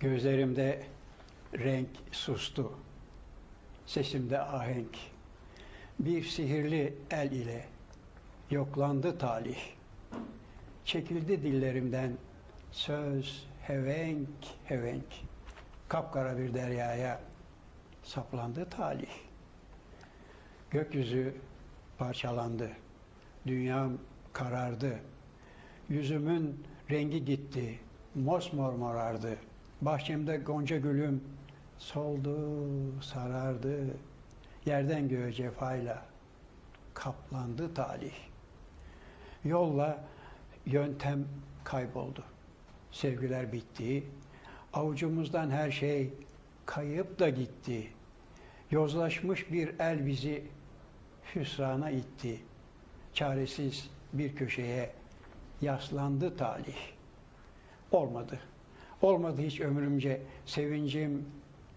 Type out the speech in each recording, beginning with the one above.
Gözlerimde renk sustu. Sesimde ahenk. Bir sihirli el ile yoklandı talih. Çekildi dillerimden söz hevenk hevenk. Kapkara bir deryaya saplandı talih. Gökyüzü parçalandı. Dünyam karardı. Yüzümün rengi gitti. Mosmor morardı. Bahçemde gonca gülüm soldu, sarardı. Yerden göğe cefayla kaplandı talih. Yolla yöntem kayboldu. Sevgiler bitti. Avucumuzdan her şey kayıp da gitti. Yozlaşmış bir el bizi hüsrana itti. Çaresiz bir köşeye yaslandı talih. Olmadı. Olmadı hiç ömrümce sevincim,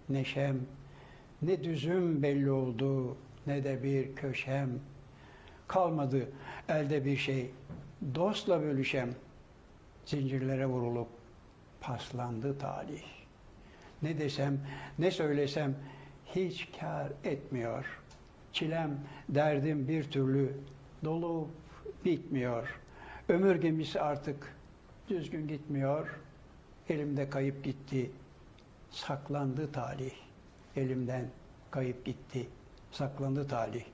neşem, ne düzüm belli oldu ne de bir köşem. Kalmadı elde bir şey, dostla bölüşem. Zincirlere vurulup paslandı talih. Ne desem, ne söylesem hiç kar etmiyor. Çilem, derdim bir türlü dolup bitmiyor. Ömür gemisi artık düzgün gitmiyor. Elimde kayıp gitti. Saklandı talih. Elimden kayıp gitti. Saklandı talih.